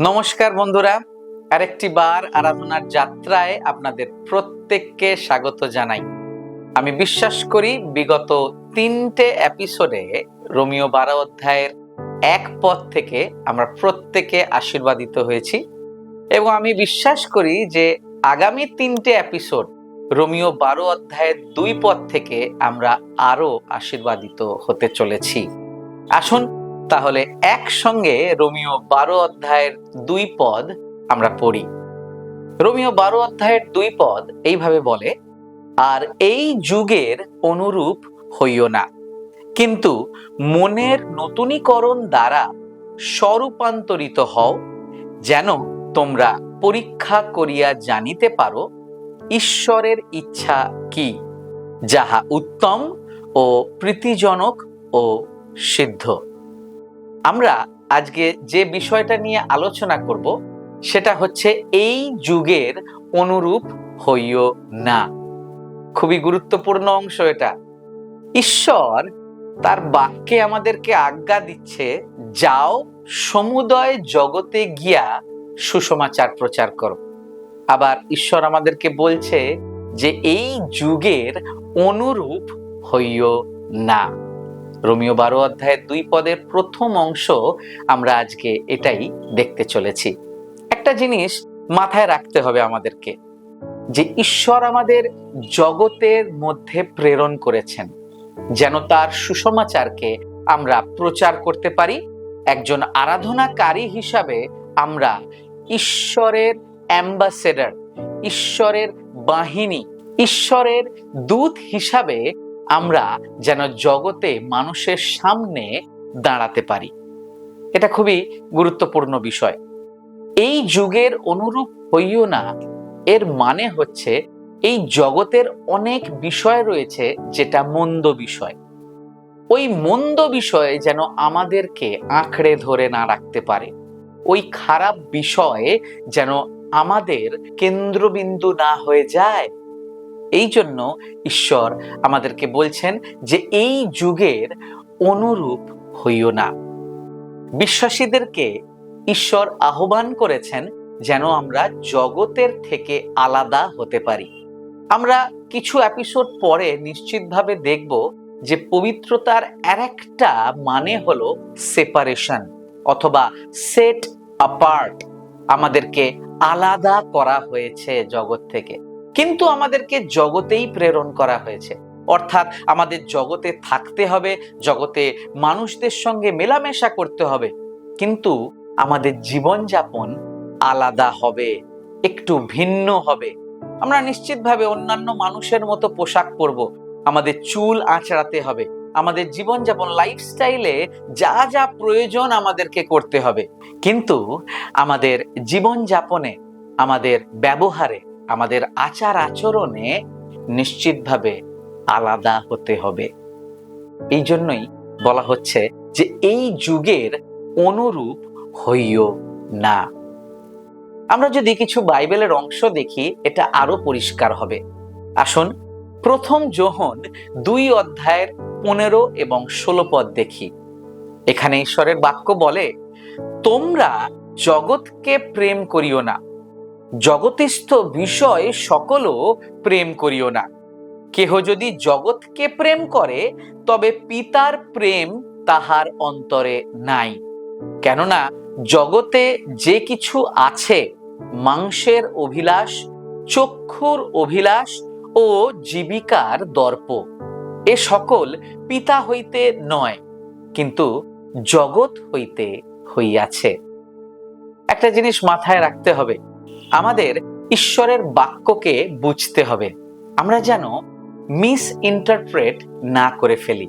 নমস্কার বন্ধুরা, আরেকটি বার আরাধনার যাত্রায় আপনাদের প্রত্যেককে স্বাগত জানাই। আমি বিশ্বাস করি বিগত তিনটে এপিসোডে রোমিও বারো অধ্যায়ের এক পদ থেকে আমরা প্রত্যেকে আশীর্বাদিত হয়েছি এবং আমি বিশ্বাস করি যে আগামী তিনটে এপিসোড রোমিও বারো অধ্যায়ের দুই পদ থেকে আমরা আরও আশীর্বাদিত হতে চলেছি। আসুন তাহলে একসঙ্গে রোমিও বারো অধ্যায়ের দুই পদ আমরা পড়ি। রোমিও বারো অধ্যায়ের দুই পদ এইভাবে বলে, আর এই যুগের অনুরূপ হইও না। কিন্তু মনের নতুনীকরণ দ্বারা স্বরূপান্তরিত হও, যেন তোমরা পরীক্ষা করিয়া জানিতে পারো ঈশ্বরের ইচ্ছা কি, যাহা উত্তম ও প্রীতিজনক ও সিদ্ধ। আমরা আজকে যে বিষয়টা নিয়ে আলোচনা করব, সেটা হচ্ছে এই যুগের অনুরূপ হইও না। খুবই গুরুত্বপূর্ণ অংশ এটা। ঈশ্বর তার বাক্যে আমাদেরকে আজ্ঞা দিচ্ছে, যাও, সমুদয় জগতে গিয়া সুসমাচার প্রচার করো। আবার ঈশ্বর আমাদেরকে বলছে যে, এই যুগের অনুরূপ হইও না। রোমিও বারো অধ্যায়ের দুই পদের প্রথম অংশ আমরা আজকে এটাই দেখতে চলেছি। একটা জিনিস মাথায় রাখতে হবে আমাদেরকে, যে ঈশ্বর আমাদের জগতের মধ্যে প্রেরণ করেছেন, যেন তার সুসমাচারকে আমরা প্রচার করতে পারি, একজন আরাধনাকারী হিসাবে আমরা ঈশ্বরের অ্যাম্বাসেডার, ঈশ্বরের বাহিনী, ঈশ্বরের দূত হিসাবে আমরা যেন জগতে মানুষের সামনে দাঁড়াতে পারি। এটা খুবই গুরুত্বপূর্ণ বিষয়। এই যুগের অনুরূপ হইও না, এর মানে হচ্ছে এই জগতের অনেক বিষয় রয়েছে যেটা মন্দ বিষয়। ওই মন্দ বিষয়ে যেন আমাদেরকে আঁকড়ে ধরে না রাখতে পারে। ওই খারাপ বিষয়ে যেন আমাদের কেন্দ্রবিন্দু না হয়ে যায় এই জন্য ঈশ্বর আমাদেরকে বলছেন যে এই যুগের অনুরূপ হইও না। বিশ্বাসীদেরকে ঈশ্বর আহ্বান করেছেন যেন আমরা জগতের থেকে আলাদা হতে পারি। আমরা কিছু এপিসোড পরে নিশ্চিতভাবে দেখব যে পবিত্রতার আর একটা মানে হলো সেপারেশন অথবা সেট অ্যাপার্ট আমাদেরকে আলাদা করা হয়েছে জগৎ থেকে। কিন্তু আমাদেরকে জগতেই প্রেরণ করা হয়েছে। অর্থাৎ আমাদের জগতে থাকতে হবে, জগতে মানুষদের সঙ্গে মেলামেশা করতে হবে। কিন্তু আমাদের জীবনযাপন আলাদা হবে, একটু ভিন্ন হবে। আমরা নিশ্চিতভাবে অন্যান্য মানুষের মতো পোশাক পরব, আমাদের চুল আঁচড়াতে হবে, আমাদের জীবনযাপন লাইফস্টাইলে যা যা প্রয়োজন আমাদেরকে করতে হবে। কিন্তু আমাদের জীবনযাপনে, আমাদের ব্যবহারে আমাদের আচার আচরণে নিশ্চিতভাবে আলাদা হতে হবে। এই জন্যই বলা হচ্ছে যে এই যুগের অনুরূপ হইও না। আমরা যদি কিছু বাইবেলের অংশ দেখি, এটা আরও পরিষ্কার হবে। আসুন, প্রথম যোহন দুই অধ্যায়ের পনেরো এবং ষোলো পদ দেখি। এখানে ঈশ্বরের বাক্য বলে, তোমরা জগৎকে প্রেম করিও না জগতিস্থ বিষয় সকলও প্রেম করিও না। কেহ যদি জগৎকে প্রেম করে, তবে পিতার প্রেম তাহার অন্তরে নাই। কেননা জগতে যে কিছু আছে, মাংসের অভিলাষ, চক্ষুর অভিলাষ ও জীবিকার দর্প, এ সকল পিতা হইতে নয়, কিন্তু জগৎ হইতে হইয়াছে। একটা জিনিস মাথায় রাখতে হবে আমাদের ঈশ্বরের বাক্যকে বুঝতে হবে। আমরা যেন মিস ইন্টারপ্রেট না করে ফেলি।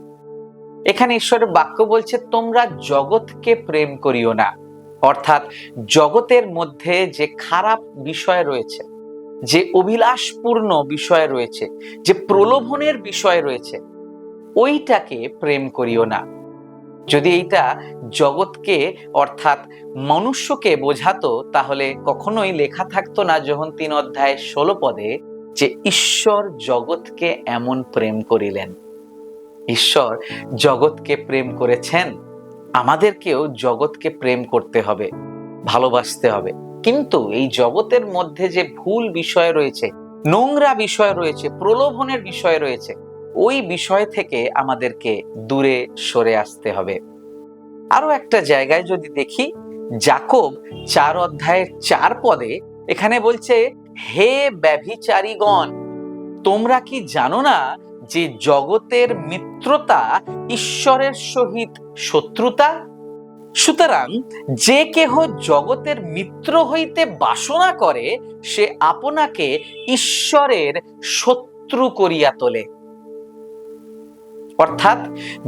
এখানে ঈশ্বরের বাক্য বলছে, তোমরা জগৎকে প্রেম করিও না। অর্থাৎ জগতের মধ্যে যে খারাপ বিষয় রয়েছে, যে অভিলাষপূর্ণ বিষয় রয়েছে, যে প্রলোভনের বিষয় রয়েছে, ওইটাকে প্রেম করিও না। যদি এইটা জগৎকে, অর্থাৎ মনুষ্যকে বোঝাতো, তাহলে কখনোই লেখা থাকতো না যখন তিন অধ্যায় ষোলো পদে যে ঈশ্বর জগৎকে এমন প্রেম করিলেন। ঈশ্বর জগৎকে প্রেম করেছেন, আমাদেরকেও জগৎকে প্রেম করতে হবে, ভালোবাসতে হবে। কিন্তু এই জগতের মধ্যে যে ভুল বিষয় রয়েছে, নোংরা বিষয় রয়েছে, প্রলোভনের বিষয় রয়েছে ওই বিষয় থেকে আমাদেরকে দূরে সরে আসতে হবে। আরও একটা জায়গায় যদি দেখি, জাকব চার অধ্যায়ের চার পদে এখানে বলছে, হে ব্যভিচারীগণ, তোমরা কি জানো না যে জগতের মিত্রতা ঈশ্বরের সহিত শত্রুতা? সুতরাং যে কেহ জগতের মিত্র হইতে বাসনা করে, সে আপনাকে ঈশ্বরের শত্রু করিয়া তোলে। অর্থাৎ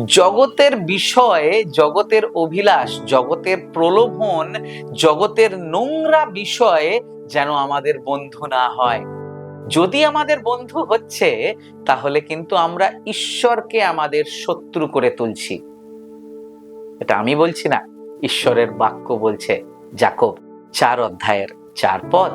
জগতের বিষয়ে, জগতের অভিলাষ, জগতের প্রলোভন, জগতের নোংরা বিষয়ে যেন আমাদের বন্ধু না হয়। যদি আমাদের বন্ধু হচ্ছে, তাহলে কিন্তু আমরা ঈশ্বরকে আমাদের শত্রু করে তুলছি। এটা আমি বলছি না, ঈশ্বরের বাক্য বলছে জাকব চার অধ্যায়ের চার পদ।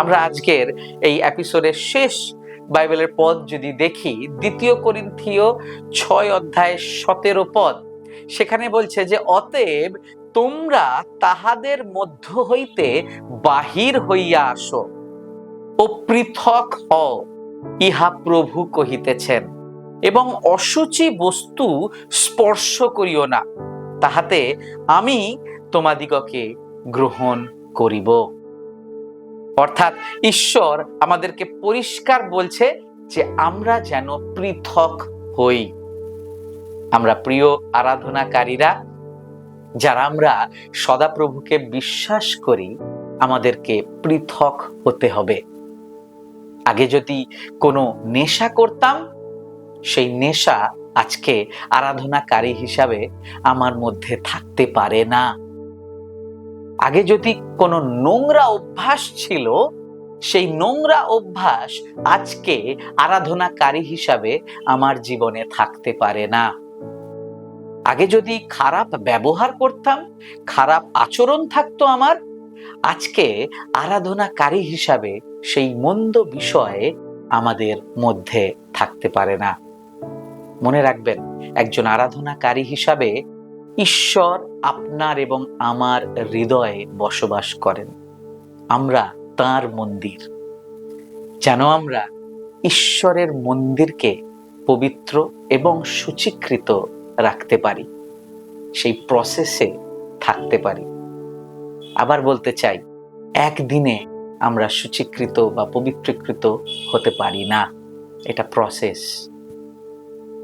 আমরা আজকের এই এপিসোডের শেষ বাইবেলের পদ যদি দেখি, দ্বিতীয় করিন্থীয় ছয় অধ্যায় সতেরো পদ, সেখানে বলছে যে, অতএব তোমরা তাহাদের মধ্য হইতে বাহির হইয়া আসো ও পৃথক হও, ইহা প্রভু কহিতেছেন। এবং অসুচি বস্তু স্পর্শ করিও না, তাহাতে আমি তোমাদিগকে গ্রহণ করিব। অর্থাৎ ঈশ্বর আমাদেরকে পরিষ্কার বলছে যে আমরা যেন পৃথক হই। আমরা প্রিয় আরাধনাকারীরা, যারা আমরা সদাপ্রভুকে বিশ্বাস করি, আমাদেরকে পৃথক হতে হবে। আগে যদি কোনো নেশা করতাম, সেই নেশা আজকে আরাধনাকারী হিসাবে আমার মধ্যে থাকতে পারে না। আগে যদি কোনো নোংরা অভ্যাস ছিল, সেই নোংরা অভ্যাস আজকে আরাধনাকারী হিসাবে আমার জীবনে থাকতে পারে না। আগে যদি খারাপ ব্যবহার করতাম, খারাপ আচরণ থাকতো আমার, আজকে আরাধনাকারী হিসাবে সেই মন্দ বিষয়ে আমাদের মধ্যে থাকতে পারে না। মনে রাখবেন, একজন আরাধনাকারী হিসাবে ঈশ্বর আপনার এবং আমার হৃদয়ে বসবাস করেন। আমরা তার মন্দির। যেন আমরা ঈশ্বরের মন্দিরকে পবিত্র এবং সূচীকৃত রাখতে পারি, সেই প্রসেসে থাকতে পারি। আবার বলতে চাই, একদিনে আমরা সূচীকৃত বা পবিত্রীকৃত হতে পারি না। এটা প্রসেস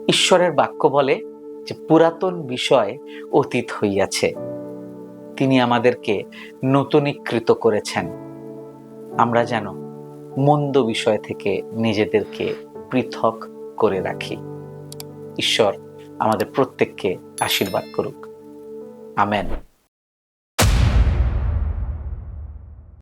ঈশ্বরের বাক্য বলে যে পুরাতন বিষয় অতীত হইয়াছে। তিনি আমাদেরকে নতুনীকৃত করেছেন। আমরা যেন মন্দ বিষয় থেকে নিজেদেরকে পৃথক করে রাখি। ঈশ্বর আমাদের প্রত্যেককে আশীর্বাদ করুক। আমেন।